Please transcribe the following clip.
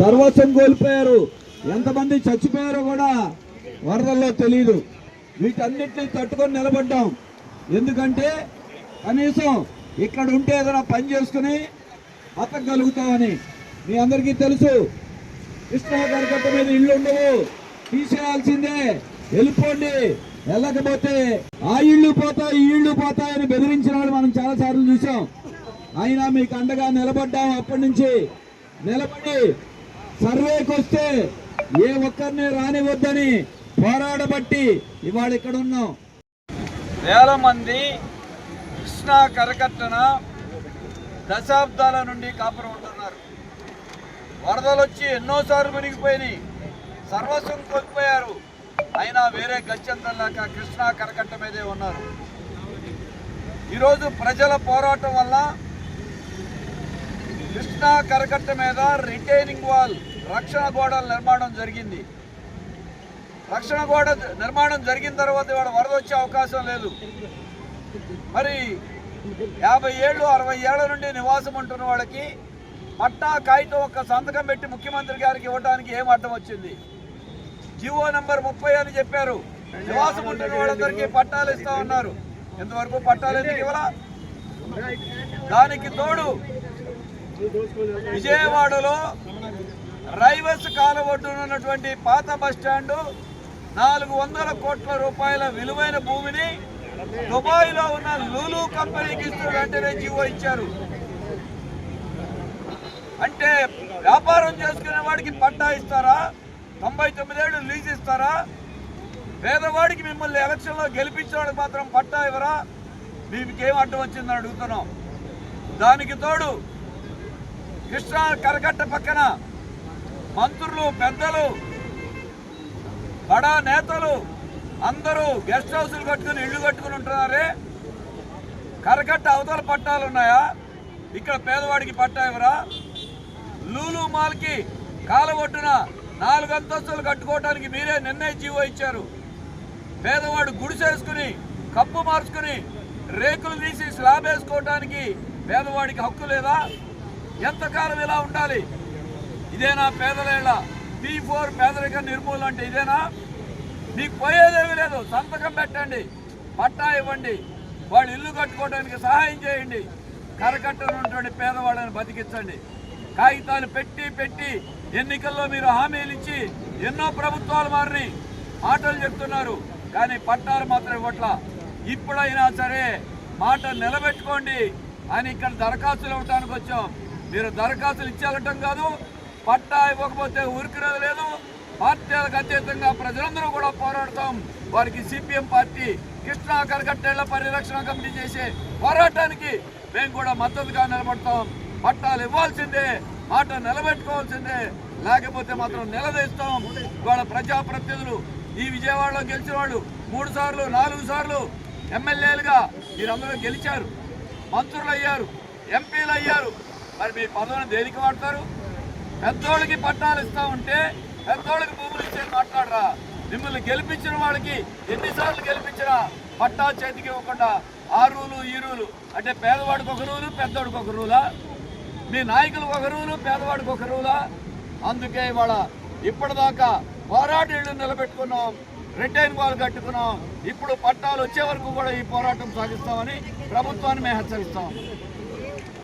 సర్వస్వం కోల్పోయారు. ఎంతమంది చచ్చిపోయారో కూడా వరదల్లో తెలియదు వీటన్నిటిని తట్టుకొని నిలబడ్డాం. ఎందుకంటే కనీసం ఇక్కడ ఉంటే ఏదైనా పని చేసుకుని బతకగలుగుతామని మీ అందరికీ తెలుసు. కృష్ణా గట్ట మీద ఇళ్ళు ఉండవు. తీసేయాల్సిందే. వెళ్ళిపోండి. వెళ్ళకపోతే ఆ ఇళ్ళు పోతాయి ఈ ఇళ్ళు పోతాయని బెదిరించిన వాళ్ళు మనం చాలా సార్లు చూసాం అయినా మీకు అండగా నిలబడ్డాం అప్పటి నుంచి. నిలబడి సర్వేకి వస్తే ఏ ఒక్కరిని రానివద్దని పోరాడబట్టి ఇవాళ ఇక్కడ ఉన్నాం వేల మంది కృష్ణా కరకట్టన దశాబ్దాల నుండి కాపురం ఉంటున్నారు. వరదలు వచ్చి ఎన్నోసార్లు మునిగిపోయినాయి. సర్వస్వం కోల్పోయారు. అయినా వేరే గత్యంతరం లేక కృష్ణా కరకట్ట మీదే ఉన్నారు. ఈరోజు ప్రజల పోరాటం వల్ల కృష్ణా కరకట్ట మీద రిటైనింగ్ వాల్ రక్షణ గోడల నిర్మాణం జరిగింది. రక్షణ గోడ నిర్మాణం జరిగిన తర్వాత ఇవాళ వరద వచ్చే అవకాశం లేదు. మరి యాభై ఏళ్ళు అరవై ఏళ్ళ నుండి నివాసం ఉంటున్న వాళ్ళకి పట్టా కాగితం ఒక సంతకం పెట్టి ముఖ్యమంత్రి గారికి ఇవ్వడానికి ఏం అడ్డం వచ్చింది? జివో నంబర్ ముప్పై అని చెప్పారు. నివాసం ఉంటున్న వాళ్ళందరికీ పట్టాలు ఇస్తా ఉన్నారు. ఇంతవరకు పట్టాలు ఎందుకు ఇవ్వలా? దానికి తోడు విజయవాడలో రైవర్స్ కాల ఉన్నటువంటి పాత బస్ స్టాండు నాలుగు వందల కోట్ల రూపాయల విలువైన భూమిని దుబాయ్లో ఉన్న లూలు కంపెనీకి ఇస్తూ వెంటనే జీవో ఇచ్చారు. అంటే వ్యాపారం చేసుకునే వాడికి పట్టా ఇస్తారా? తొంభై తొమ్మిదేళ్ళు లీజ్ ఇస్తారా? పేదవాడికి మిమ్మల్ని ఎలక్షన్లో గెలిపించడానికి మాత్రం పట్టా ఇవ్వరా? మీకేం అడ్డం వచ్చిందని అడుగుతున్నాం. దానికి తోడు కృష్ణా కరకట్ట పక్కన మంత్రులు పెద్దలు బడా నేతలు అందరూ గెస్ట్ హౌసులు కట్టుకుని ఇళ్ళు కట్టుకుని ఉంటున్నారే? కరకట్ట అవతల పట్టాలు ఉన్నాయా? ఇక్కడ పేదవాడికి పట్టా ఇవ్వరా? లూలు మాల్కి కాలబొట్టున నాలుగు అంతస్తులు కట్టుకోవడానికి మీరే నిర్ణయ జీవో ఇచ్చారు. పేదవాడు గుడిసేసుకుని కప్పు మార్చుకుని రేకులు తీసి స్లాబ్ వేసుకోవడానికి పేదవాడికి హక్కు లేదా? ఎంతకాలం ఇలా ఉండాలి? ఇదేనా పేదలేళ్ళ? పీ ఫోర్ పేదరిక నిర్మూలన అంటే ఇదేనా? మీకు పోయేదేమీ లేదు. సంతకం పెట్టండి. పట్టా ఇవ్వండి. వాళ్ళు ఇల్లు కట్టుకోవడానికి సహాయం చేయండి. కరకట్టనున్నటువంటి పేదవాళ్ళని బతికించండి. కాగితాలు పెట్టి పెట్టి ఎన్నికల్లో మీరు హామీలు ఇచ్చి ఎన్నో ప్రభుత్వాలు మారిని. మాటలు చెప్తున్నారు. కానీ పట్టాలు మాత్రం ఇవ్వట్ల. ఇప్పుడైనా సరే మాట నిలబెట్టుకోండి. అని ఇక్కడ దరఖాస్తులు ఇవ్వడానికి వచ్చాం. మీరు దరఖాస్తులు ఇచ్చేయటం కాదు. పట్టా ఇవ్వకపోతే ఊరికినది లేదు. పార్టీలకు అతీతంగా ప్రజలందరూ కూడా పోరాడతాం. వారికి సిపిఎం పార్టీ కృష్ణా కరకట్టేళ్ళ పరిరక్షణ కమిటీ చేసే పోరాటానికి మేము కూడా మద్దతుగా నిలబడతాం. పట్టాలు ఇవ్వాల్సిందే మాట నిలబెట్టుకోవాల్సిందే. లేకపోతే మాత్రం నిలదీస్తాం. ఇవాళ ప్రజాప్రతినిధులు ఈ విజయవాడలో గెలిచిన వాళ్ళు మూడు సార్లు నాలుగు సార్లు ఎమ్మెల్యేలుగా మీరందరూ గెలిచారు. మంత్రులు అయ్యారు ఎంపీలు అయ్యారు మరి మీ పదవిని దేనికి వాడతారు? పెద్దోళ్ళకి పట్టాలు ఇస్తా ఉంటే పెద్దోళ్ళకి భూములు ఇచ్చే మాట్లాడరా. మిమ్మల్ని గెలిపించిన వాళ్ళకి ఎన్నిసార్లు గెలిపించినా పట్టా చేతికి ఇవ్వకుండా ఆ రూలు ఈ రూలు. అంటే పేదవాడికి ఒక రూలు పెద్దోడికి ఒక రూలా? మీ నాయకులకు ఒక రూలు పేదవాడికి ఒక రూలా? అందుకే ఇవాళ ఇప్పటిదాకా పోరాటం నిలబెట్టుకున్నాం రిటైన్ వాళ్ళు కట్టుకున్నాం. ఇప్పుడు పట్టాలు వచ్చే వరకు కూడా ఈ పోరాటం సాగిస్తామని ప్రభుత్వాన్ని మేము హెచ్చరిస్తాం.